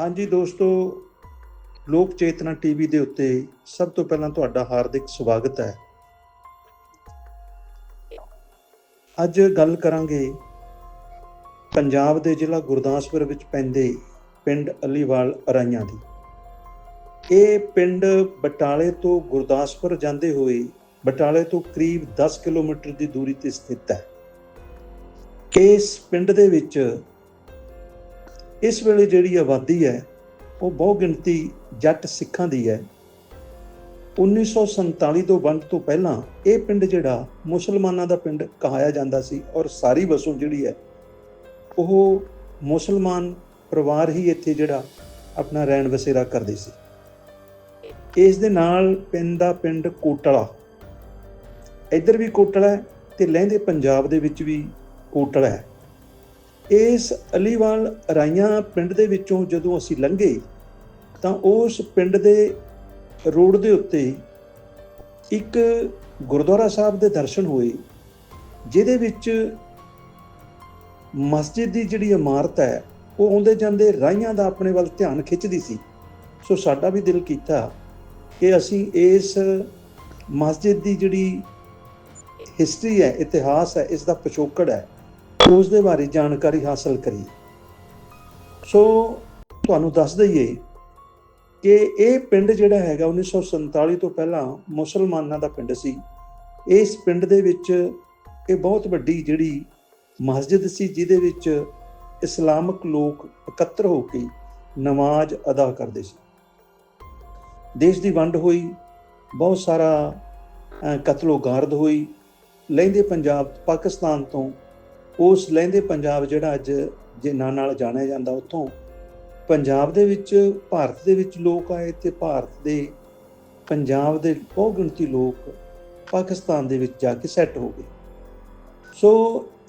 ਹਾਂਜੀ ਦੋਸਤੋ, ਲੋਕ ਚੇਤਨਾ ਟੀਵੀ ਦੇ ਉੱਤੇ ਸਭ ਤੋਂ ਪਹਿਲਾਂ ਤੁਹਾਡਾ ਹਾਰਦਿਕ ਸਵਾਗਤ ਹੈ। ਅੱਜ ਗੱਲ ਕਰਾਂਗੇ ਪੰਜਾਬ ਦੇ ਜ਼ਿਲ੍ਹਾ ਗੁਰਦਾਸਪੁਰ ਵਿੱਚ ਪੈਂਦੇ ਪਿੰਡ ਅਲੀਵਾਲ ਅਰਾਈਆਂ ਦੀ। ਇਹ ਪਿੰਡ ਬਟਾਲੇ ਤੋਂ ਗੁਰਦਾਸਪੁਰ ਜਾਂਦੇ ਹੋਏ ਬਟਾਲੇ ਤੋਂ ਕਰੀਬ 10 ਕਿਲੋਮੀਟਰ ਦੀ ਦੂਰੀ ਤੇ ਸਥਿਤ ਹੈ। ਇਸ ਪਿੰਡ ਦੇ ਵਿੱਚ ਇਸ ਵੇਲੇ ਜਿਹੜੀ ਆਬਾਦੀ ਹੈ, ਉਹ ਬਹੁ ਗਿਣਤੀ ਜੱਟ ਸਿੱਖਾਂ ਦੀ ਹੈ। 1947 ਤੋਂ ਵੰਡ ਤੋਂ ਪਹਿਲਾਂ ਇਹ ਪਿੰਡ ਜਿਹੜਾ ਮੁਸਲਮਾਨਾਂ ਦਾ ਪਿੰਡ ਕਹਾਇਆ ਜਾਂਦਾ ਸੀ ਔਰ ਸਾਰੀ ਵਸੋਂ ਜਿਹੜੀ ਹੈ, ਉਹ ਮੁਸਲਮਾਨ ਪਰਿਵਾਰ ਹੀ ਇੱਥੇ ਜਿਹੜਾ ਆਪਣਾ ਰਹਿਣ ਵਸੇਰਾ ਕਰਦੇ ਸੀ। ਇਸ ਦੇ ਨਾਲ ਪਿੰਡ ਦਾ ਪਿੰਡ ਕੋਟਲਾ। ਇੱਧਰ ਵੀ ਕੋਟਲਾ ਹੈ ਤੇ ਲਹਿੰਦੇ ਪੰਜਾਬ ਦੇ ਵਿੱਚ ਵੀ ਕੋਟਲਾ ਹੈ। ਇਸ ਅਲੀਵਾਲ ਰਾਈਆਂ ਪਿੰਡ ਦੇ ਵਿੱਚੋਂ ਜਦੋਂ ਅਸੀਂ ਲੰਘੇ, ਤਾਂ ਉਸ ਪਿੰਡ ਦੇ ਰੋਡ ਦੇ ਉੱਤੇ ਇੱਕ ਗੁਰਦੁਆਰਾ ਸਾਹਿਬ ਦੇ ਦਰਸ਼ਨ ਹੋਏ, ਜਿਹਦੇ ਵਿੱਚ ਮਸਜਿਦ ਦੀ ਜਿਹੜੀ ਇਮਾਰਤ ਹੈ, ਉਹ ਆਉਂਦੇ ਜਾਂਦੇ ਰਾਈਆਂ ਦਾ ਆਪਣੇ ਵੱਲ ਧਿਆਨ ਖਿੱਚਦੀ ਸੀ। ਸੋ ਸਾਡਾ ਵੀ ਦਿਲ ਕੀਤਾ ਕਿ ਅਸੀਂ ਇਸ ਮਸਜਿਦ ਦੀ ਜਿਹੜੀ ਹਿਸਟਰੀ ਹੈ, ਇਤਿਹਾਸ ਹੈ, ਇਸ ਦਾ ਪਿਛੋਕੜ ਹੈ ਉਸ ਦੇ ਬਾਰੇ ਜਾਣਕਾਰੀ ਹਾਸਲ ਕਰੀ। ਸੋ ਤੁਹਾਨੂੰ ਦੱਸ ਦਈਏ ਕਿ ਇਹ ਪਿੰਡ ਜਿਹੜਾ ਹੈਗਾ 1947 ਤੋਂ ਪਹਿਲਾਂ ਮੁਸਲਮਾਨਾਂ ਦਾ ਪਿੰਡ ਸੀ। ਇਸ ਪਿੰਡ ਦੇ ਵਿੱਚ ਇਹ ਬਹੁਤ ਵੱਡੀ ਜਿਹੜੀ ਮਸਜਿਦ ਸੀ ਜਿਹਦੇ ਵਿੱਚ ਇਸਲਾਮਿਕ ਲੋਕ ਇਕੱਤਰ ਹੋ ਕੇ ਨਮਾਜ਼ ਅਦਾ ਕਰਦੇ ਸੀ। ਦੇਸ਼ ਦੀ ਵੰਡ ਹੋਈ ਬਹੁਤ ਸਾਰਾ ਅ, ਕਤਲੋ ਗਾਰਦ ਹੋਈ। ਲਹਿੰਦੇ ਪੰਜਾਬ ਪਾਕਿਸਤਾਨ ਤੋਂ ਉਸ ਲਹਿੰਦੇ ਪੰਜਾਬ ਜਿਹੜਾ ਅੱਜ ਜੇ ਨਾਂ ਨਾਲ ਜਾਣਿਆ ਜਾਂਦਾ ਉੱਥੋਂ, ਪੰਜਾਬ ਦੇ ਵਿੱਚ, ਭਾਰਤ ਦੇ ਵਿੱਚ ਲੋਕ ਆਏ ਤੇ ਭਾਰਤ ਦੇ ਪੰਜਾਬ ਦੇ ਬਹੁਤ ਗਿਣਤੀ ਲੋਕ ਪਾਕਿਸਤਾਨ ਦੇ ਵਿੱਚ ਜਾ ਕੇ ਸੈੱਟ ਹੋ ਗਏ। ਸੋ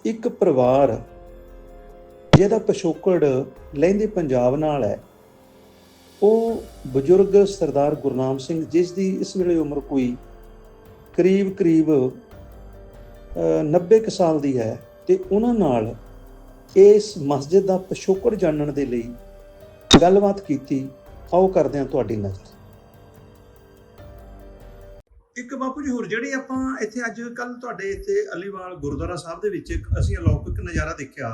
ਇੱਕ ਪਰਿਵਾਰ ਜਿਹਦਾ ਪਿਛੋਕੜ ਲਹਿੰਦੇ ਪੰਜਾਬ ਨਾਲ ਹੈ, ਉਹ ਬਜ਼ੁਰਗ ਸਰਦਾਰ ਗੁਰਨਾਮ ਸਿੰਘ, ਜਿਸ ਦੀ ਇਸ ਵੇਲੇ ਉਮਰ ਕੋਈ ਕਰੀਬ ਕਰੀਬ 90 ਕੁ ਸਾਲ ਦੀ ਹੈ ਤੇ ਉਹਨਾਂ ਨਾਲ ਇਸ ਮਸਜਿਦ ਦਾ ਪਿਛੋਕੜ ਜਾਣਨ ਦੇ ਲਈ ਗੱਲਬਾਤ ਕੀਤੀ ਆਓ ਕਰਦੇ ਹਾਂ ਤੁਹਾਡੀ ਨਜ਼ਰ। ਇੱਕ ਬਾਪੂ ਜੀ ਹੋਰ ਜਿਹੜੀ ਆਪਾਂ ਇੱਥੇ ਅੱਜ ਕੱਲ ਤੁਹਾਡੇ ਇੱਥੇ ਅਲੀਵਾਲ ਗੁਰਦੁਆਰਾ ਸਾਹਿਬ ਦੇ ਵਿੱਚ ਇੱਕ ਅਸੀਂ ਅਲੌਕਿਕ ਨਜ਼ਾਰਾ ਦੇਖਿਆ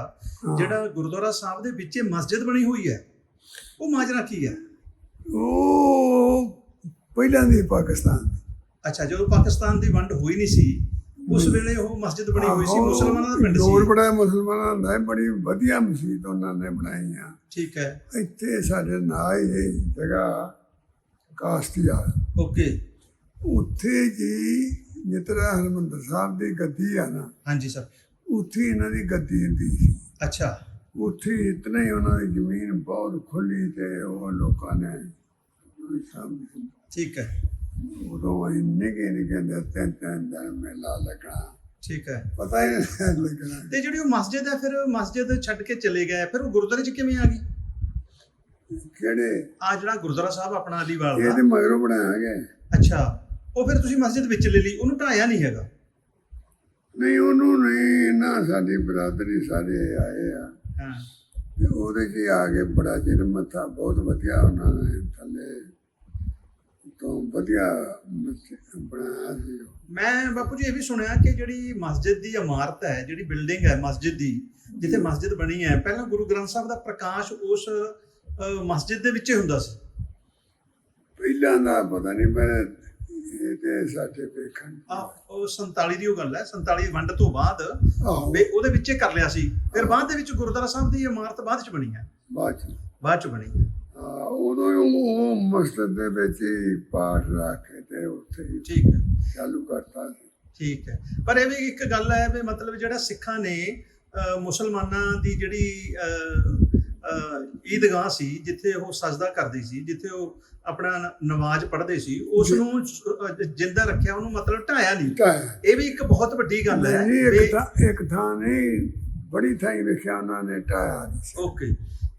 ਜਿਹੜਾ ਗੁਰਦੁਆਰਾ ਸਾਹਿਬ ਦੇ ਵਿੱਚ ਮਸਜਿਦ ਬਣੀ ਹੋਈ ਹੈ। ਉਹ ਮਾਜਰਾ ਕੀ ਹੈ? ਉਹ ਪਹਿਲਾਂ ਦੀ ਪਾਕਿਸਤਾਨ ਅੱਛਾ ਜਦੋਂ ਪਾਕਿਸਤਾਨ ਦੀ ਵੰਡ ਹੋਈ ਨਹੀਂ ਸੀ ਉਸ ਵੇਲੇ ਉਹ ਮਸਜਿਦ ਬਣੀ ਹੋਈ ਸੀ ਮੁਸਲਮਾਨਾਂ ਦਾ ਪਿੰਡ ਸੀ। ਬੜਾ ਮੁਸਲਮਾਨਾਂ ਦਾ ਬੜੀ ਵਧੀਆ ਮਸਜਿਦ ਉਹਨਾਂ ਨੇ ਬਣਾਈ ਆ। ਠੀਕ ਹੈ। ਇੱਥੇ ਸਾਡੇ ਨਾਲ ਹੀ ਜਗ੍ਹਾ ਕਾਸਟੀਆ ਓਕੇ। ਉੱਥੇ ਜੀ ਜਿਤਨਾ ਹਰਮੰਦਰ ਸਾਹਿਬ ਦੀ ਗੱਦੀ ਆ ਨਾ ਹਾਂਜੀ ਸਰ। ਉੱਥੇ ਇਹਨਾਂ ਦੀ ਗੱਦੀ ਹੁੰਦੀ ਸੀ। ਅੱਛਾ। ਉੱਥੇ ਇਤਨਾ ਹੀ ਉਹਨਾਂ ਦੀ ਜ਼ਮੀਨ ਬਹੁਤ ਖੁੱਲੀ ਤੇ ਉਹ ਲੋਕਾਂ ਨੇ ਠੀਕ ਹੈ। ਉਦੋਂ ਇੰਨੇ ਕਿ ਨਹੀਂ ਕਹਿੰਦੇ ਤਿੰਨ ਤਿੰਨ ਦਿਨ ਮੇਲਾ ਲੱਗਣਾ। ਠੀਕ ਹੈ। ਪਤਾ ਹੀ ਨਹੀਂ ਲੱਗਣਾ। ਤੇ ਜਿਹੜੀ ਉਹ ਮਸਜਿਦ ਹੈ ਫਿਰ ਮਸਜਿਦ ਛੱਡ ਕੇ ਚਲੇ ਗਏ ਫਿਰ ਉਹ ਗੁਰਦੁਆਰੇ 'ਚ ਕਿਵੇਂ ਆ ਗਈ ਕਿਹੜੇ? ਆ ਜਿਹੜਾ ਗੁਰਦੁਆਰਾ ਸਾਹਿਬ ਆਪਣਾ ਅਲੀਵਾਲ ਦਾ। ਤੇ ਮਗਰੋਂ ਬਣਾਇਆ ਗਿਆ। ਅੱਛਾ। ਉਹ ਫਿਰ ਤੁਸੀਂ ਮਸਜਿਦ ਵਿੱਚ ਲੈ ਲਈ। ਉਹਨੂੰ ਢਾਇਆ ਨਹੀਂ ਹੈਗਾ। ਨਹੀਂ ਉਹਨੂੰ ਨਹੀਂ ਨਾ ਸਾਡੀ ਬਰਾਦਰੀ ਸਾਰੇ ਆਏ ਆ। ਹਾਂ। ਤੇ ਉਹਦੇ ਆ ਕੇ ਬੜਾ ਚਿਰ ਮੱਥਾ ਬਹੁਤ ਵਧੀਆ ਉਹਨਾਂ ਨੇ ਥੱਲੇ। ਤੋਂ ਵਧੀਆ ਬਣਾਇਆ ਸੀ। ਮੈਂ ਬਾਪੂ ਜੀ ਇਹ ਵੀ ਸੁਣਿਆ ਕਿ ਜਿਹੜੀ ਮਸਜਿਦ ਦੀ ਇਮਾਰਤ ਹੈ ਜਿਹੜੀ ਬਿਲਡਿੰਗ ਹੈ ਮਸਜਿਦ ਦੀ ਜਿੱਥੇ ਮਸਜਿਦ ਬਣੀ ਹੈ ਪਹਿਲਾਂ ਗੁਰੂ ਗ੍ਰੰਥ ਸਾਹਿਬ ਦਾ ਪ੍ਰਕਾਸ਼ ਉਸ ਮਸਜਿਦ ਦੇ ਵਿੱਚ ਹੀ ਹੁੰਦਾ ਸੀ। ਪਹਿਲਾਂ ਦਾ ਪਤਾ ਨਹੀਂ ਮੈਂ ਇਹ ਤੇ ਸਾਡੇ ਵੇਖਣ ਆ ਉਹ 47 ਦੀ ਉਹ ਗੱਲ ਹੈ 47 ਵੰਡ ਤੋਂ ਬਾਅਦ ਵੀ ਉਹਦੇ ਵਿੱਚ ਹੀ ਕਰ ਲਿਆ ਸੀ। ਫਿਰ ਬਾਅਦ ਦੇ ਵਿੱਚ ਗੁਰਦੁਆਰਾ ਸਾਹਿਬ ਦੀ ਇਮਾਰਤ ਬਾਅਦ ਚ ਬਣੀ ਹੈ। ਬਾਅਦ ਚ। ਬਾਅਦ ਚ ਬਣੀ ਉਦੋਂ ਹੀ ਉਹ ਮਸਜਿਦ ਦੇ ਵਿੱਚ ਹੀ ਪਾਠ ਰੱਖ ਕੇ ਤੇ ਉੱਥੇ ਹੀ ਠੀਕ ਹੈ। ਚਾਲੂ ਕਰਤਾ ਸੀ। ਠੀਕ ਹੈ। ਪਰ ਇਹ ਵੀ ਇੱਕ ਗੱਲ ਹੈ ਵੀ ਮਤਲਬ ਜਿਹੜਾ ਸਿੱਖਾਂ ਨੇ ਮੁਸਲਮਾਨਾਂ ਦੀ ਜਿਹੜੀ ਈਦਗਾਹ ਸੀ ਜਿੱਥੇ ਉਹ ਸਜਦਾ ਕਰਦੇ ਸੀ ਜਿੱਥੇ ਉਹ ਆਪਣਾ ਨਮਾਜ਼ ਪੜ੍ਹਦੇ ਸੀ ਉਸ। ਨੂੰ ਜਿੰਦਾ ਰੱਖਿਆ ਉਹਨੂੰ ਮਤਲਬ ਢਾਇਆ ਨਹੀਂ। ਇਹ ਵੀ ਇੱਕ ਬਹੁਤ ਵੱਡੀ ਗੱਲ ਹੈ ਇੱਕ ਥਾਂ ਨਹੀਂ ਬੜੀ ਥਾਂ ਵੇਖਿਆ ਉਹਨਾਂ ਨੇ ਢਾਇਆ। ਓਕੇ।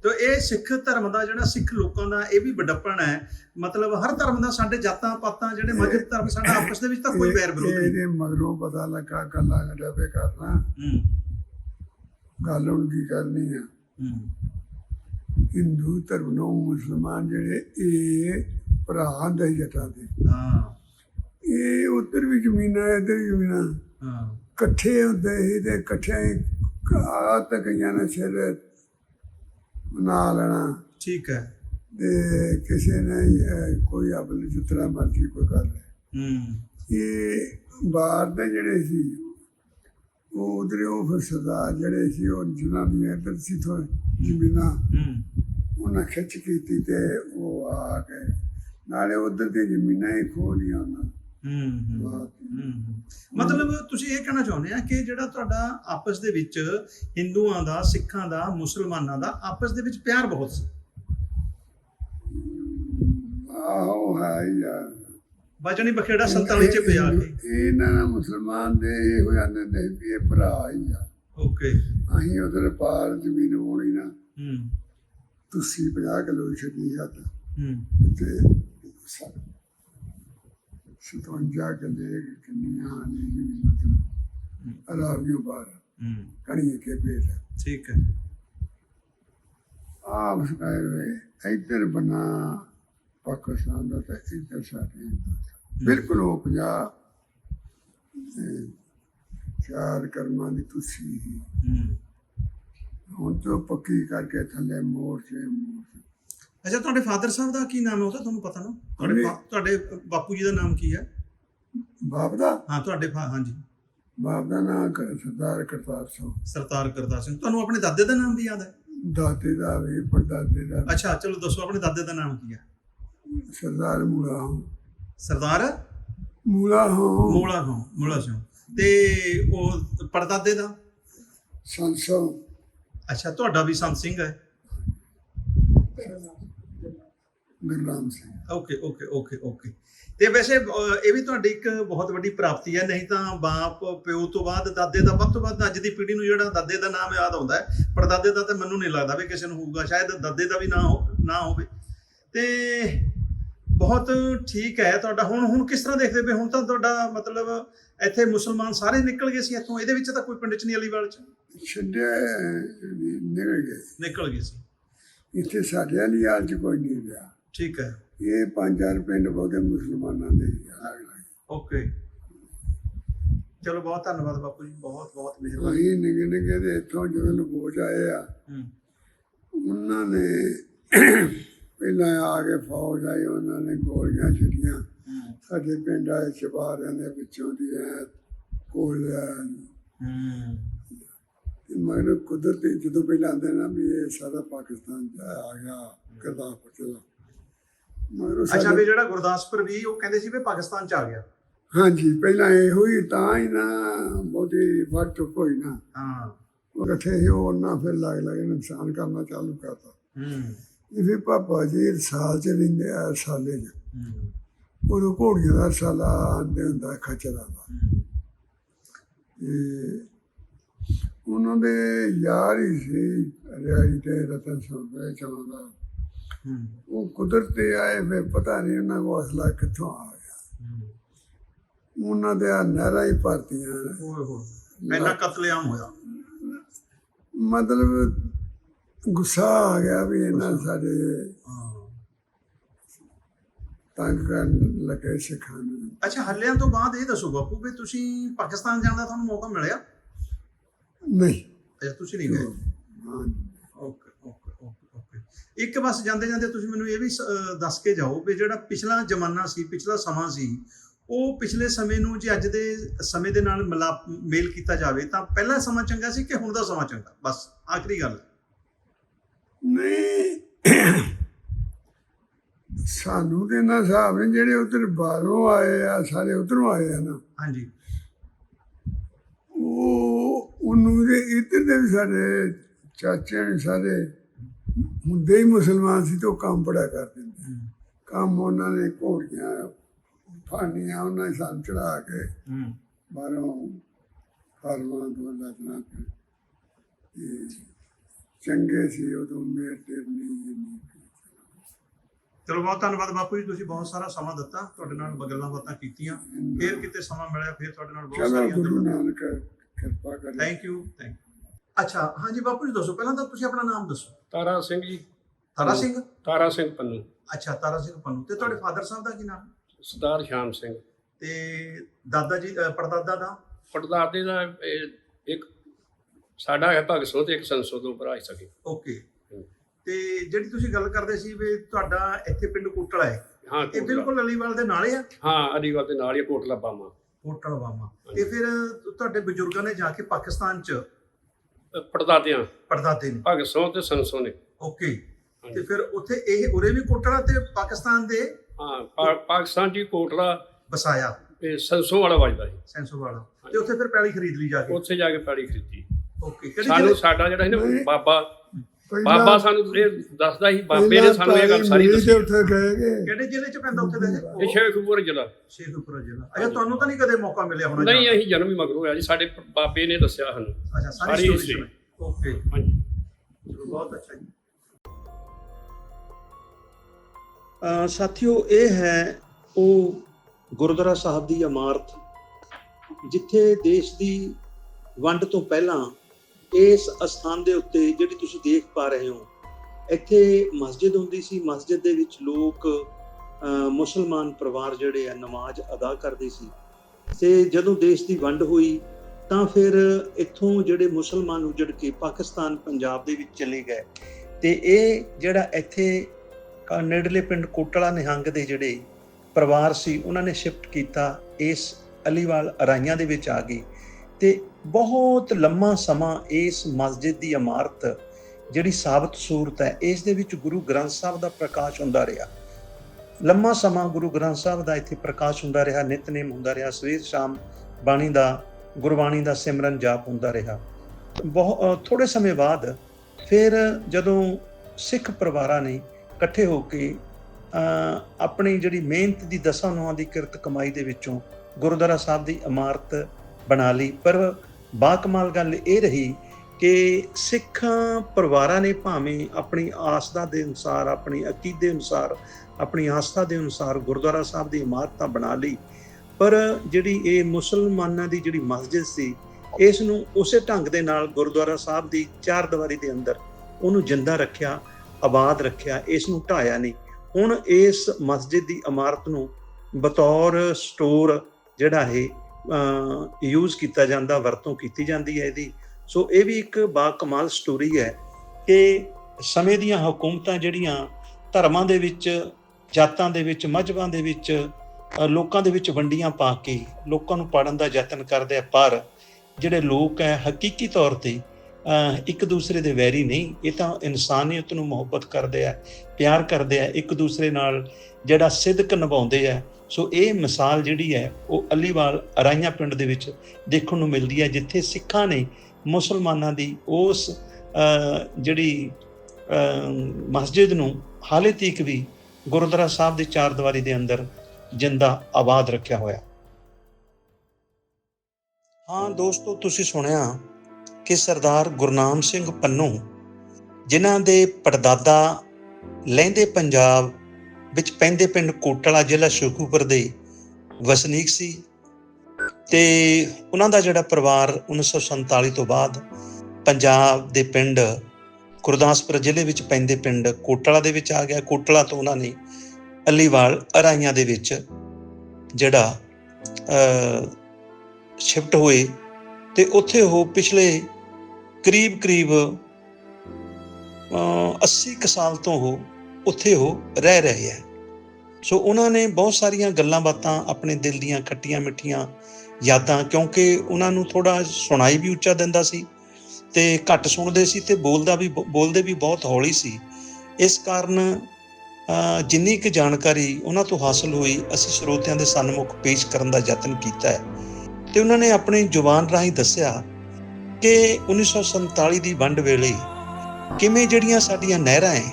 ਤੋ ਇਹ ਸਿੱਖ ਧਰਮ ਦਾ ਜਿਹੜਾ ਸਿੱਖ ਲੋਕਾਂ ਦਾ ਇਹ ਵੀ ਵੱਡਪਣ ਹੈ। ਮਤਲਬ ਹਰ ਧਰਮ ਦਾ ਸਾਡੇ ਜਾਤਾਂ ਪਾਤਾਂ ਜਿਹੜੇ ਮਜ਼ਹਬ ਧਰਮ ਸਾਡਾ ਆਪਸ ਦੇ ਵਿੱਚ ਤਾਂ ਕੋਈ ਵੈਰ ਵਿਰੋਧ ਨਹੀਂ। ਇਹਦੇ ਮਗਰੋਂ ਪਤਾ ਲੱਗਾ ਗੱਲਾਂ ਡੱਬੇ ਕਰਨਾ। ਹੂੰ। ਗੱਲ ਹੁਣ ਕੀ ਕਰਨੀ ਆ? ਹੂੰ। ਹਿੰਦੂ ਧਰਮ ਨੂੰ ਮੁਸਲਮਾਨ ਜਿਹੜੇ ਇਹ ਭਰਾ ਸੀ ਜੱਟਾਂ ਦੇ। ਹਾਂ। ਇਹ ਉੱਧਰ ਵੀ ਜ਼ਮੀਨਾਂ ਇੱਧਰ ਵੀ ਜ਼ਮੀਨਾਂ। ਹਾਂ। ਇਕੱਠੇ ਹੁੰਦੇ ਸੀ ਤੇ ਇਕੱਠਿਆਂ ਹੀ ਆ ਤੱਕ ਨੇ ਸਿਰ ਬਣਾ ਲੈਣਾ। ਠੀਕ ਹੈ। ਤੇ ਕਿਸੇ ਨੇ ਕੋਈ ਆਪਣੀ ਤਰ੍ਹਾਂ ਮਰਜ਼ੀ ਕੋਈ ਕਰ ਲੈ ਹੂੰ। ਇਹ ਬਾਹਰ ਦੇ ਜਿਹੜੇ ਸੀ ਉਹ ਉਧਰੇ ਉਹ ਫਿਰ ਸਰਦਾਰ ਜਿਹੜੇ ਸੀ ਉਹ ਜਿਨ੍ਹਾਂ ਦੀਆਂ ਇੱਧਰ ਸੀ ਥੋੜ੍ਹੇ ਜ਼ਮੀਨਾਂ ਹੂੰ। ਉਹਨਾਂ ਖਿੱਚ ਕੀਤੀ ਤੇ ਉਹ ਆ ਕੇ ਨਾਲੇ ਉਧਰ ਦੀਆਂ ਜ਼ਮੀਨਾਂ ਹੀ ਖੋਹ ਲਈਆਂ ਉਹਨਾਂ। ਮਤਲਬ ਤੁਸੀਂ ਇਹ ਕਹਿਣਾ ਚਾਹੁੰਦੇ ਆ ਕਿ ਜਿਹੜਾ ਤੁਹਾਡਾ ਆਪਸ ਦੇ ਵਿੱਚ ਹਿੰਦੂਆਂ ਦਾ ਸਿੱਖਾਂ ਦਾ ਮੁਸਲਮਾਨਾਂ ਦਾ ਆਪਸ ਦੇ ਵਿੱਚ ਪਿਆਰ ਬਹੁਤ ਸੀ। ਆਹੋ ਹੈ ਯਾਰ ਬਜਣੀ ਬਖੇੜਾ 47 ਚ ਪਿਆ ਕੇ। ਇਹਨਾਂ ਨਾਲ ਮੁਸਲਮਾਨ ਦੇ ਇਹ ਹੋ ਜਾਂਦੇ ਨੇ ਵੀ ਇਹ ਭਰਾ ਹੀ ਆ। ਓਕੇ। ਅਸੀਂ ਉਧਰ ਪਾਰ ਜ਼ਮੀਨ ਹੋਣੀ ਨਾ। ਹੂੰ। ਤੁਸੀਂ 50 ਕਿਲੋ ਛੱਡੀ ਹੱਥ ਹੂੰ। ਤੇ ਸਭ 57 ਕਿਲੇ ਕਿੰਨੀਆਂ ਨੇ ਜ਼ਮੀਨਾਂ ਅਰਾਬੀਓ ਬਾਰ ਹੂੰ। ਕਣੀ ਕੇ ਪੇਟ ਠੀਕ ਹੈ। ਆਪ ਸਕਾਏ ਹੋਏ ਇੱਧਰ ਬਣਾ ਪਾਕਿਸਤਾਨ ਦਾ ਤੇ ਇੱਧਰ ਸਾਡੇ। ਬਿਲਕੁਲ ਉਹ ਪੰਜਾਬ ਅਹ, ਚਾਰ ਕਰਮਾਂ ਦੀ ਤੁਸੀਂ ਹੀ। ਹੂੰ। ਹੁਣ ਤੋਂ ਪੱਕੀ ਕਰਕੇ ਥੱਲੇ ਮੋਰਚੇ ਮੋਰਚੇ ਅੱਛਾ ਤੁਹਾਡੇ ਫਾਦਰ ਸਾਹਿਬ ਦਾ ਕੀ ਨਾਮ ਹੈ? ਉਹਦਾ ਤੁਹਾਨੂੰ ਪਤਾ ਨਾ। ਤੁਹਾਡੇ ਬਾਪੂ ਜੀ ਦਾ ਨਾਮ ਕੀ ਹੈ? ਬਾਪ ਦਾ? ਹਾਂ ਤੁਹਾਡੇ ਫਾ- ਹਾਂਜੀ। ਬਾਪ ਦਾ ਨਾਮ ਸਰਦਾਰ ਕਰਤਾਰ ਸਿੰਘ। ਸਰਦਾਰ ਕਰਤਾਰ ਸਿੰਘ। ਤੁਹਾਨੂੰ ਆਪਣੇ ਦਾਦੇ ਦਾ ਨਾਮ ਵੀ ਯਾਦ ਹੈ? ਦਾਤੇ ਦਾ ਵੀ ਪੜਦਾਦੇ ਦਾ ਵੀ। ਅੱਛਾ ਚਲੋ ਦੱਸੋ ਆਪਣੇ ਦਾਦੇ ਦਾ ਨਾਮ ਕੀ ਹੈ? ਸਰਦਾਰ ਮੂਲਾ ਹਾਂ ਸਰਦਾਰ? ਮੂਲਾ ਹਾਂ ਮੋਲਾ ਸਿੰਘ ਮੋਲਾ ਸਿੰਘ। ਤੇ ਉਹ ਪੜਦਾਦੇ ਦਾ? ਸੰਸੋ ਅੱਛਾ ਤੁਹਾਡਾ ਵੀ ਸੰਤ ਸਿੰਘ ਹੈ। Gurnam Singh. Okay okay okay okay ਤੇ ਵੈਸੇ ਇਹ ਵੀ ਤੁਹਾਡੀ ਇੱਕ ਬਹੁਤ ਵੱਡੀ ਪ੍ਰਾਪਤੀ ਹੈ। ਨਹੀਂ ਤਾਂ ਬਾਪ ਪਿਓ ਤੋਂ ਬਾਅਦ ਦਾਦੇ ਦਾ ਵੱਧ ਤੋਂ ਵੱਧ ਅੱਜ ਦੀ ਪੀੜ੍ਹੀ ਨੂੰ ਜਿਹੜਾ ਦਾਦੇ ਦਾ ਨਾਮ ਯਾਦ ਆਉਂਦਾ ਹੈ ਪੜਦਾਦੇ ਦਾ ਤਾਂ ਮੈਨੂੰ ਨਹੀਂ ਲੱਗਦਾ ਵੀ ਕਿਸੇ ਨੂੰ ਹੋਊਗਾ। ਸ਼ਾਇਦ ਦਾਦੇ ਦਾ ਵੀ ਨਾ ਨਾ ਹੋਵੇ। ਤੇ ਬਹੁਤ ਠੀਕ ਹੈ ਤੁਹਾਡਾ। ਹੁਣ ਹੁਣ ਕਿਸ ਤਰ੍ਹਾਂ ਦੇਖਦੇ ਪਏ ਹੁਣ ਤਾਂ ਤੁਹਾਡਾ ਮਤਲਬ ਇੱਥੇ ਮੁਸਲਮਾਨ ਸਾਰੇ ਨਿਕਲ ਗਏ ਸੀ ਇੱਥੋਂ। ਇਹਦੇ ਵਿੱਚ ਤਾਂ ਕੋਈ ਪਿੰਡ ਚ ਨਹੀਂ ਅਲੀਵਾਲ ਚ? ਛੱਡਿਆ ਨਿਕਲ ਗਏ। ਨਿਕਲ ਗਏ ਸੀ। ਇੱਥੇ ਸਾਡੇ ਵਾਲੀ ਹਾਲ ਚ ਕੋਈ ਨਹੀਂ ਰਿਹਾ ਠੀਕ ਹੈ। ਇਹ ਪੰਜ ਚਾਰ ਪਿੰਡ ਬਹੁਤੇ ਮੁਸਲਮਾਨਾਂ ਦੇ ਓਕੇ। ਚਲੋ ਬਹੁਤ ਧੰਨਵਾਦ ਬਾਪੂ ਜੀ ਬਹੁਤ ਬਹੁਤ ਮਿਹਰਬਾਨੀ। ਅਸੀਂ ਨਿੱਕੇ ਨਿੱਕੇ ਦੇ ਇੱਥੋਂ ਜਦੋਂ ਲਗੋਚ ਆਏ ਆ ਉਹਨਾਂ ਨੇ ਪਹਿਲਾਂ ਆ ਕੇ ਫੌਜ ਆਈ ਉਹਨਾਂ ਨੇ ਗੋਲੀਆਂ ਛੱਡੀਆਂ। ਸਾਡੇ ਪਿੰਡ ਆਏ ਚਬਾਰਿਆਂ ਦੇ ਵਿੱਚੋਂ ਦੀ ਐ ਕੋਲ ਹੂੰ। ਮਗਰ ਕੁਦਰਤੀ ਜਦੋਂ ਪਹਿਲਾਂ ਆਉਂਦੇ ਨਾ ਵੀ ਇਹ ਸਾਰਾ ਪਾਕਿਸਤਾਨ ਆ ਗਿਆ ਕਰਤਾਰਪੁਰ ਚਲਾ ਮਗਰ ਅੱਛਾ ਸਾਡੇ- ਵੀ ਜਿਹੜਾ ਗੁਰਦਾਸਪੁਰ ਵੀ ਉਹ ਕਹਿੰਦੇ ਸੀ ਵੀ ਪਾਕਿਸਤਾਨ ਚ ਆ ਗਿਆ। ਹਾਂਜੀ ਪਹਿਲਾਂ ਇਹੋ ਹੀ ਤਾਂ ਹੀ ਨਾ ਬਹੁਤੀ ਵੱਟ ਹੋਈ ਨਾ। ਹਾਂ। ਉਹ ਇਕੱਠੇ ਹੀ ਉਹ ਉਹਨਾਂ ਫਿਰ ਲੱਗ ਲੱਗ ਨੁਕਸਾਨ ਕਰਨਾ ਚਾਲੂ ਕਰਤਾ। ਹੂੰ। ਇਹ ਫਿਰ ਪਾਪਾ ਜੀ ਸਾਲ ਚ ਰਹਿੰਦੇ ਆ ਸਾਲੇ ਚ। ਹੂੰ। ਉਦੋਂ ਘੋੜੀਆਂ ਦਾ ਸਾਲਾ ਆਂਦੇ ਹੁੰਦਾ ਖਚਰਾ ਦਾ। ਹੂੰ, ਤੇ ਉਹਨਾਂ ਦੇ ਯਾਰ ਹੀ ਸੀ ਰਿਆਈ ਤੇ ਰਤਨ ਸਿੰਘ ਦੇ ਚਲਾਉਂਦਾ ਹੂੰ ਉਹ ਕੁਦਰਤੀ ਆਏ ਫਿਰ ਪਤਾ ਨਹੀਂ ਉਹਨਾਂ ਕੋਲ ਅਸਲਾ ਕਿੱਥੋਂ ਆ ਗਿਆ। ਹੂੰ। ਉਹਨਾਂ ਦੇ ਆ ਨਹਿਰਾਂ ਹੀ ਭਰਤੀਆਂ ਨੇ। ਓਏ ਹੋਏ ਇੰਨਾ ਕਤਲੇਆਮ ਹੋਇਆ। ਮਤਲਬ ਗੁੱਸਾ ਆ ਗਿਆ ਵੀ ਇਹਨਾਂ ਸਾਡੇ ਹਾਂ। ਤੰਗ ਕਰਨ ਲੱਗੇ ਸਿੱਖਾਂ ਨੂੰ। ਅੱਛਾ ਹੱਲਿਆਂ ਤੋਂ ਬਾਅਦ ਇਹ ਦੱਸੋ ਬਾਪੂ ਵੀ ਤੁਸੀਂ ਪਾਕਿਸਤਾਨ ਜਾਣ ਦਾ ਤੁਹਾਨੂੰ ਮੌਕਾ ਮਿਲਿਆ? ਨਹੀਂ। ਅੱਛਾ ਤੁਸੀਂ ਨਹੀਂ ਗਏ ਹਾਂ ਓਕੇ ਓਕੇ ਓਕੇ ਓਕੇ ਇੱਕ ਬਸ ਜਾਂਦੇ ਜਾਂਦੇ ਤੁਸੀਂ ਮੈਨੂੰ ਇਹ ਵੀ ਦੱਸ ਕੇ ਜਾਓ ਵੀ ਜਿਹੜਾ ਪਿਛਲਾ ਜ਼ਮਾਨਾ ਸੀ ਪਿਛਲਾ ਸਮਾਂ ਸੀ ਉਹ ਪਿਛਲੇ ਸਮੇਂ ਨੂੰ ਜੇ ਅੱਜ ਦੇ ਸਮੇਂ ਦੇ ਨਾਲ ਮਿਲਾਪ ਮੇਲ ਕੀਤਾ ਜਾਵੇ ਤਾਂ ਪਹਿਲਾ ਸਮਾਂ ਚੰਗਾ ਸੀ ਕਿ ਹੁਣ ਦਾ ਸਮਾਂ ਚੰਗਾ? ਬਸ ਆਖਰੀ ਗੱਲ। ਨਹੀਂ ਸਾਨੂੰ ਤੇ ਨਾ ਹਿਸਾਬ ਨੇ ਜਿਹੜੇ ਉਧਰ ਬਾਹਰੋਂ ਆਏ ਆ ਸਾਰੇ ਉਧਰੋਂ ਆਏ ਆ ਨਾ। ਹਾਂਜੀ। ਉਹ ਉਹਨੂੰ ਦੇ ਇੱਧਰ ਦੇ ਵੀ ਸਾਡੇ ਚਾਚੇ ਨੇ ਸਾਰੇ ਹੁੰਦੇ ਹੀ ਮੁਸਲਮਾਨ ਸੀ ਤੇ ਉਹ ਕੰਮ ਬੜਾ ਕਰਦੇ ਨੇ ਕੰਮ ਉਹਨਾਂ ਨੇ ਘੋੜੀਆਂ ਫਾਨੀਆਂ ਉਹਨਾਂ ਸਾਨੂੰ ਚੜਾ ਕੇ ਬਾਹਰੋਂ ਫਰਮਾਂ ਤੋਂ ਲੱਦਣਾ ਤੇ ਚੰਗੇ ਸੀ ਉਦੋਂ ਮੇਰ ਤੇ ਨਹੀਂ ਚਲੋ ਬਹੁਤ ਧੰਨਵਾਦ ਬਾਪੂ ਜੀ ਤੁਸੀਂ ਬਹੁਤ ਸਾਰਾ ਸਮਾਂ ਦਿੱਤਾ ਤੁਹਾਡੇ ਨਾਲ ਗੱਲਾਂ ਬਾਤਾਂ ਕੀਤੀਆਂ। ਫੇਰ ਕਿਤੇ ਸਮਾਂ ਮਿਲਿਆ ਫੇਰ ਤੁਹਾਡੇ ਨਾਲ ਬਹੁਤ ਸਾਰੀਆਂ ਗੁਰੂ ਨਾਨਕ ਕਿਰਪਾ ਕਰੇ। ਥੈਂਕ ਯੂ ਥੈਂਕ ਅੱਛਾ ਹਾਂਜੀ ਬਾਪੂ ਜੀ ਦੱਸੋ ਪਹਿਲਾਂ ਤਾਂ ਤੁਸੀਂ ਆਪਣਾ ਨਾਮ ਦੱਸੋ। ਤਾਰਾ ਸਿੰਘ ਜੀ। ਤਾਰਾ ਸਿੰਘ? ਤਾਰਾ ਸਿੰਘ ਪੰਨੂ। ਅੱਛਾ ਤਾਰਾ ਸਿੰਘ ਪੰਨੂ। ਤੇ ਤੁਹਾਡੇ ਫਾਦਰ ਸਾਹਿਬ ਦਾ ਕੀ ਨਾਮ? ਸਰਦਾਰ ਸ਼ਾਮ ਸਿੰਘ। ਤੇ ਦਾਦਾ ਜੀ ਅ, ਪੜਦਾਦਾ ਦਾ? ਪੜਦਾਦੇ ਦਾ ਇਹ ਇੱਕ ਸਾਡਾ ਹੈ ਭਗਤ ਸਿੰਘ ਤੇ ਇੱਕ ਸੰਸੋ ਤੋਂ ਭਰਾ ਸਕੇ। ਓਕੇ। ਤੇ ਜਿਹੜੀ ਤੁਸੀਂ ਗੱਲ ਕਰਦੇ ਸੀ ਵੀ ਤੁਹਾਡਾ ਇੱਥੇ ਪਿੰਡ ਕੋਟਲਾ ਹੈ ਹਾਂ ਇਹ ਕੋਟਲਾ। ਬਿਲਕੁਲ ਅਲੀਵਾਲ ਦੇ ਨਾਲੇ ਆ? ਹਾਂ ਅਲੀਗੜ੍ਹ ਦੇ ਨਾਲ ਹੀ ਕੋਟਲਾ ਬਾਮਾ। ਕੋਟਲਾ ਵਾਮਾ ਤੇ ਫਿਰ ਤੁਹਾਡੇ ਬਜ਼ੁਰਗਾਂ ਨੇ ਜਾ ਕੇ ਪਾਕਿਸਤਾਨ ਚ ਪੜਦਾਦਿਆਂ। ਪੜਦਾਦੇ ਨੇ। ਭਗਤ ਸਿੰਘ ਤੇ ਸੰਸੋ ਨੇ। ਓਕੇ। ਤੇ ਫਿਰ ਉੱਥੇ ਇਹ ਉਰੇ ਵੀ ਕੋਟਲਾ ਤੇ ਪਾਕਿਸਤਾਨ ਦੇ ਹਾਂ ਪਾ- ਪਾਕਿਸਤਾਨ ਜੀ ਕੋਟਲਾ ਵਸਾਇਆ। ਇਹ ਸੰਸੋ ਵਾਲਾ ਵੱਜਦਾ ਸੀ। ਸੈਂਸੋ ਵਾਲਾ। ਤੇ ਉੱਥੇ ਫਿਰ ਪੈਲੀ ਖਰੀਦ ਲਈ ਜਾ ਕੇ? ਉੱਥੇ ਜਾ ਕੇ ਪੈੜੀ ਖਰੀਦੀ। ਓਕੇ। ਕਿਹੜੀ ਸਾਨੂੰ ਜ਼ਿਲ੍ਹੇ- ਸਾਡਾ ਜਿਹੜਾ ਸੀ ਨਾ। ਬਾਬਾ ਬਾਬਾ ਸਾਨੂੰ ਇਹ ਦੱਸਦਾ ਸੀ ਬਾਬੇ ਨੇ ਸਾਨੂੰ ਇਹ ਗੱਲ ਸਾਰੀ ਦੱਸੀ। ਉੱਥੇ ਕਿਹੜੇ ਜ਼ਿਲ੍ਹੇ ਚ ਪੈਂਦਾ ਉੱਥੇ ਵੈਸੇ ਇਹ ਸ਼ੇਖਪੁਰ ਜ਼ਿਲ੍ਹਾ। ਸ਼ੇਖੂਪੁਰਾ ਜ਼ਿਲ੍ਹਾ। ਅੱਛਾ ਤੁਹਾਨੂੰ ਤਾਂ ਨਹੀਂ ਕਦੇ ਮੌਕਾ ਮਿਲਿਆ ਹੋਣਾ ਨਹੀਂ ਅਸੀਂ ਜਨਮ ਹੀ ਮਗਰੋਂ ਹੋਇਆ ਜੀ ਸਾਡੇ ਬਾਬੇ ਨੇ ਦੱਸਿਆ ਸਾਨੂੰ? ਅੱਛਾ ਸਾਰੀ ਸਾਰੀ history। ਸਟੋਰੀ ਓਕੇ ਹਾਂਜੀ। ਬਹੁਤ ਅੱਛਾ ਜੀ। ਅ ਸਾਥੀਓ ਇਹ ਹੈ ਉਹ ਗੁਰਦੁਆਰਾ ਸਾਹਿਬ ਦੀ ਇਮਾਰਤ ਜਿੱਥੇ ਦੇਸ਼ ਦੀ ਵੰਡ ਤੋਂ ਪਹਿਲਾਂ ਇਸ ਅਸਥਾਨ ਦੇ ਉੱਤੇ ਜਿਹੜੀ ਤੁਸੀਂ ਦੇਖ ਪਾ ਰਹੇ ਹੋ, ਇੱਥੇ ਮਸਜਿਦ ਹੁੰਦੀ ਸੀ। ਮਸਜਿਦ ਦੇ ਵਿੱਚ ਲੋਕ ਮੁਸਲਮਾਨ ਪਰਿਵਾਰ ਜਿਹੜੇ ਆ, ਨਮਾਜ਼ ਅਦਾ ਕਰਦੇ ਸੀ। ਤੇ ਜਦੋਂ ਦੇਸ਼ ਦੀ ਵੰਡ ਹੋਈ, ਤਾਂ ਫਿਰ ਇੱਥੋਂ ਜਿਹੜੇ ਮੁਸਲਮਾਨ ਉਜੜ ਕੇ ਪਾਕਿਸਤਾਨ, ਪੰਜਾਬ ਦੇ ਵਿੱਚ ਚਲੇ ਗਏ। ਤੇ ਇਹ ਜਿਹੜਾ ਇੱਥੇ ਕ- ਨੇੜਲੇ ਪਿੰਡ ਕੋਟਲਾ ਨਿਹੰਗ ਦੇ ਜਿਹੜੇ ਪਰਿਵਾਰ ਸੀ, ਉਹਨਾਂ ਨੇ ਸ਼ਿਫਟ ਕੀਤਾ। ਇਸ ਅਲੀਵਾਲ ਅਰਾਈਆਂ ਦੇ ਵਿੱਚ ਆ ਗਏ। ਤੇ ਬਹੁਤ ਲੰਮਾ ਸਮਾਂ ਇਸ ਮਸਜਿਦ ਦੀ ਇਮਾਰਤ, ਜਿਹੜੀ ਸਾਬਤ ਸੂਰਤ ਹੈ, ਇਸ ਦੇ ਵਿੱਚ ਗੁਰੂ ਗ੍ਰੰਥ ਸਾਹਿਬ ਦਾ ਪ੍ਰਕਾਸ਼ ਹੁੰਦਾ ਰਿਹਾ। ਲੰਮਾ ਸਮਾਂ ਗੁਰੂ ਗ੍ਰੰਥ ਸਾਹਿਬ ਦਾ ਇੱਥੇ ਪ੍ਰਕਾਸ਼ ਹੁੰਦਾ ਰਿਹਾ, ਨਿਤਨੇਮ ਹੁੰਦਾ ਰਿਹਾ, ਸਵੇਰ ਸ਼ਾਮ ਬਾਣੀ ਦਾ, ਗੁਰਬਾਣੀ ਦਾ ਸਿਮਰਨ ਜਾਪ ਹੁੰਦਾ ਰਿਹਾ। ਬਹੁਤ ਥੋੜੇ ਸਮੇਂ ਬਾਅਦ ਫਿਰ ਜਦੋਂ ਸਿੱਖ ਪਰਿਵਾਰਾਂ ਨੇ ਇਕੱਠੇ ਹੋ ਕੇ ਆਪਣੀ ਜਿਹੜੀ ਮਿਹਨਤ ਦੀ ਦਸਾਂ ਨੌਂ ਦੀ ਕਿਰਤ ਕਮਾਈ ਦੇ ਵਿੱਚੋਂ ਗੁਰਦੁਆਰਾ ਸਾਹਿਬ ਦੀ ਇਮਾਰਤ ਬਣਾ ਲਈ। ਪਰ ਬਾਕਮਾਲ ਗੱਲ ਇਹ ਰਹੀ ਕਿ ਸਿੱਖਾਂ ਪਰਿਵਾਰਾਂ ਨੇ ਭਾਵੇਂ ਆਪਣੀ ਆਸਥਾ ਦੇ ਅਨੁਸਾਰ, ਆਪਣੀ ਅਕੀਦੇ ਅਨੁਸਾਰ, ਆਪਣੀ ਆਸਥਾ ਦੇ ਅਨੁਸਾਰ ਗੁਰਦੁਆਰਾ ਸਾਹਿਬ ਦੀ ਇਮਾਰਤਾਂ ਬਣਾ ਲਈ, ਪਰ ਜਿਹੜੀ ਇਹ ਮੁਸਲਮਾਨਾਂ ਦੀ ਜਿਹੜੀ ਮਸਜਿਦ ਸੀ, ਇਸ ਨੂੰ ਉਸੇ ਢੰਗ ਦੇ ਨਾਲ ਗੁਰਦੁਆਰਾ ਸਾਹਿਬ ਦੀ ਚਾਰ ਦੀਵਾਰੀ ਦੇ ਅੰਦਰ ਉਹਨੂੰ ਜਿੰਦਾ ਰੱਖਿਆ, ਆਬਾਦ ਰੱਖਿਆ, ਇਸ ਨੂੰ ਢਾਇਆ ਨਹੀਂ। ਹੁਣ ਇਸ ਮਸਜਿਦ ਦੀ ਇਮਾਰਤ ਨੂੰ ਬਤੌਰ ਸਟੋਰ ਜਿਹੜਾ ਹੈ ਯੂਜ਼ ਕੀਤਾ ਜਾਂਦਾ, ਵਰਤੋਂ ਕੀਤੀ ਜਾਂਦੀ ਹੈ ਇਹਦੀ। ਸੋ ਇਹ ਵੀ ਇੱਕ ਬਾ ਕਮਾਲ ਸਟੋਰੀ ਹੈ ਕਿ ਸਮੇਂ ਦੀਆਂ ਹਕੂਮਤਾਂ ਜਿਹੜੀਆਂ ਧਰਮਾਂ ਦੇ ਵਿੱਚ, ਜਾਤਾਂ ਦੇ ਵਿੱਚ, ਮਜ਼ਹਬਾਂ ਦੇ ਵਿੱਚ ਲੋਕਾਂ ਦੇ ਵਿੱਚ ਵੰਡੀਆਂ ਪਾ ਕੇ ਲੋਕਾਂ ਨੂੰ ਪਾੜਨ ਦਾ ਯਤਨ ਕਰਦੇ ਆ। ਪਰ ਜਿਹੜੇ ਲੋਕ ਹੈ, ਹਕੀਕੀ ਤੌਰ ਤੇ ਇੱਕ ਦੂਸਰੇ ਦੇ ਵੈਰੀ ਨਹੀਂ, ਇਹ ਤਾਂ ਇਨਸਾਨੀਅਤ ਨੂੰ ਮੁਹੱਬਤ ਕਰਦੇ ਆ, ਪਿਆਰ ਕਰਦੇ ਆ। ਇੱਕ ਦੂਸਰੇ ਨਾਲ ਜਿਹੜਾ ਸਿਦਕ ਨਿਭਾਉਂਦੇ ਆ ਸੋ ਇਹ ਮਿਸਾਲ ਜਿਹੜੀ ਹੈ, ਉਹ ਅਲੀਵਾਲ ਅਰਾਈਆਂ ਪਿੰਡ ਦੇ ਵਿੱਚ ਦੇਖਣ ਨੂੰ ਮਿਲਦੀ ਹੈ, ਜਿੱਥੇ ਸਿੱਖਾਂ ਨੇ ਮੁਸਲਮਾਨਾਂ ਦੀ ਉਸ ਜਿਹੜੀ ਮਸਜਿਦ ਨੂੰ ਹਾਲੇ ਤੀਕ ਵੀ ਗੁਰਦੁਆਰਾ ਸਾਹਿਬ ਦੀ ਚਾਰ ਦੀਵਾਰੀ ਦੇ ਅੰਦਰ ਜਿੰਦਾ ਆਬਾਦ ਰੱਖਿਆ ਹੋਇਆ। ਹਾਂ ਦੋਸਤੋ, ਤੁਸੀਂ ਸੁਣਿਆ ਕਿ ਸਰਦਾਰ ਗੁਰਨਾਮ ਸਿੰਘ ਪੰਨੂ, ਜਿਨ੍ਹਾਂ ਦੇ ਪੜਦਾਦਾ ਲਹਿੰਦੇ ਪੰਜਾਬ ਵਿੱਚ ਪੈਂਦੇ ਪਿੰਡ ਕੋਟਲਾ ਜ਼ਿਲ੍ਹਾ ਸ਼ੁਕੂਪੁਰ ਦੇ ਵਸਨੀਕ ਸੀ ਤੇ ਉਹਨਾਂ ਦਾ ਜਿਹੜਾ ਪਰਿਵਾਰ 1947 ਤੋਂ ਬਾਅਦ ਪੰਜਾਬ ਦੇ ਪਿੰਡ ਗੁਰਦਾਸਪੁਰ ਜ਼ਿਲ੍ਹੇ ਵਿੱਚ ਪੈਂਦੇ ਪਿੰਡ ਕੋਟਲਾ ਦੇ ਵਿੱਚ ਆ ਗਿਆ। ਕੋਟਲਾ ਤੋਂ ਉਹਨਾਂ ਨੇ ਅਲੀਵਾਲ ਅਰਾਈਆਂ ਦੇ ਵਿੱਚ ਜਿਹੜਾ ਸ਼ਿਫਟ ਹੋਏ ਤੇ ਉੱਥੇ ਉਹ ਪਿਛਲੇ ਕਰੀਬ ਕਰੀਬ 80 ਕੁ ਸਾਲ ਤੋਂ ਉਹ ਉੱਥੇ ਉਹ ਰਹਿ ਰਹੇ ਹੈ। ਸੋ ਉਹਨਾਂ ਨੇ ਬਹੁਤ ਸਾਰੀਆਂ ਗੱਲਾਂ ਬਾਤਾਂ ਆਪਣੇ ਦਿਲ ਦੀਆਂ ਖੱਟੀਆਂ ਮਿੱਠੀਆਂ ਯਾਦਾਂ, ਕਿਉਂਕਿ ਉਹਨਾਂ ਨੂੰ ਥੋੜਾ ਸੁਣਾਈ ਵੀ ਉੱਚਾ ਦਿੰਦਾ ਸੀ ਤੇ ਘੱਟ ਸੁਣਦੇ ਸੀ ਤੇ ਬੋਲਦਾ ਵੀ ਬੋਲਦੇ ਵੀ ਬਹੁਤ ਹੌਲੀ ਸੀ। ਇਸ ਕਾਰਨ ਜਿੰਨੀ ਕੁ ਜਾਣਕਾਰੀ ਉਹਨਾਂ ਤੋਂ ਹਾਸਲ ਹੋਈ, ਅਸੀਂ ਸਰੋਤਿਆਂ ਦੇ ਸਨਮੁਖ ਪੇਸ਼ ਕਰਨ ਦਾ ਯਤਨ ਕੀਤਾ ਹੈ। ਤੇ ਉਹਨਾਂ ਨੇ ਆਪਣੀ ਜ਼ੁਬਾਨ ਰਾਹੀਂ ਦੱਸਿਆ ਕਿ 1947 ਦੀ ਵੰਡ ਵੇਲੇ ਕਿਵੇਂ ਜਿਹੜੀਆਂ ਸਾਡੀਆਂ ਨਹਿਰਾਂ ਹੈ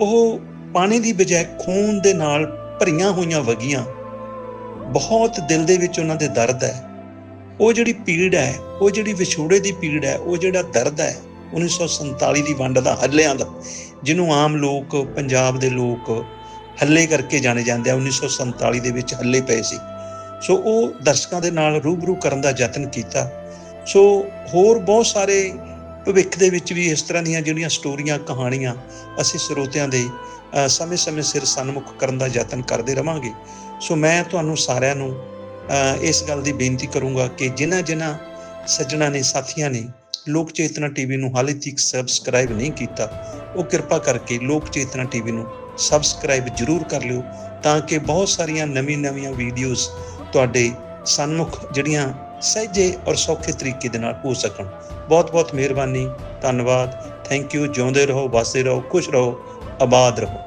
ਉਹ ਪਾਣੀ ਦੀ ਬਜਾਏ ਖੂਨ ਦੇ ਨਾਲ ਭਰੀਆਂ ਹੋਈਆਂ ਵਗੀਆਂ। ਬਹੁਤ ਦਿਲ ਦੇ ਵਿੱਚ ਉਹਨਾਂ ਦੇ ਦਰਦ ਹੈ। ਉਹ ਜਿਹੜੀ ਪੀੜ ਹੈ, ਉਹ ਜਿਹੜੀ ਵਿਛੋੜੇ ਦੀ ਪੀੜ ਹੈ, ਉਹ ਜਿਹੜਾ ਦਰਦ ਹੈ 1947 ਦੀ ਵੰਡ ਦਾ ਹੱਲਿਆਂ ਦਾ, ਜਿਹਨੂੰ ਆਮ ਲੋਕ, ਪੰਜਾਬ ਦੇ ਲੋਕ ਹੱਲੇ ਕਰਕੇ ਜਾਣੇ ਜਾਂਦੇ ਆ 1947 ਦੇ ਵਿੱਚ ਹੱਲੇ ਪਏ ਸੀ। ਸੋ ਉਹ ਦਰਸ਼ਕਾਂ ਦੇ ਨਾਲ ਰੂਬਰੂ ਕਰਨ ਦਾ ਯਤਨ ਕੀਤਾ। ਸੋ ਹੋਰ ਬਹੁਤ ਸਾਰੇ ਭਵਿੱਖ ਦੇ ਵਿੱਚ ਵੀ ਇਸ ਤਰ੍ਹਾਂ ਦੀਆਂ ਜਿਹੜੀਆਂ ਸਟੋਰੀਆਂ, ਕਹਾਣੀਆਂ ਅਸੀਂ ਸਰੋਤਿਆਂ ਦੇ ਸਮੇਂ-ਸਮੇਂ ਸਿਰ ਸਨਮੁਖ ਕਰਨ ਦਾ ਯਤਨ ਕਰਦੇ ਰਵਾਂਗੇ। ਸੋ ਮੈਂ ਤੁਹਾਨੂੰ ਸਾਰਿਆਂ ਨੂੰ ਇਸ ਗੱਲ ਦੀ ਬੇਨਤੀ ਕਰੂੰਗਾ ਕਿ ਜਿਨ੍ਹਾਂ ਜਿਨ੍ਹਾਂ ਸੱਜਣਾ ਨੇ, ਸਾਥੀਆਂ ਨੇ ਲੋਕ ਚੇਤਨਾ ਟੀਵੀ ਨੂੰ ਹਾਲੇ ਤੱਕ ਸਬਸਕ੍ਰਾਈਬ ਨਹੀਂ ਕੀਤਾ, ਉਹ ਕਿਰਪਾ ਕਰਕੇ ਲੋਕ ਚੇਤਨਾ ਟੀਵੀ ਨੂੰ ਸਬਸਕ੍ਰਾਈਬ ਜ਼ਰੂਰ ਕਰ ਲਿਓ ਤਾਂ ਕਿ ਬਹੁਤ ਸਾਰੀਆਂ ਨਵੀਂ-ਨਵੀਆਂ ਵੀਡੀਓਜ਼ ਤੁਹਾਡੇ ਸਨਮੁਖ ਜਿਹੜੀਆਂ ਸਹਿਜੇ ਔਰ ਸੌਖੇ ਤਰੀਕੇ ਦੇ ਨਾਲ ਹੋ ਸਕਣ। ਬਹੁਤ-ਬਹੁਤ ਮਿਹਰਬਾਨੀ, ਧੰਨਵਾਦ। ਥੈਂਕ ਯੂ ਜਿਉਂਦੇ ਰਹੋ ਵਸਦੇ ਰਹੋ, ਖੁਸ਼ ਰਹੋ, ਆਬਾਦ ਰਹੋ।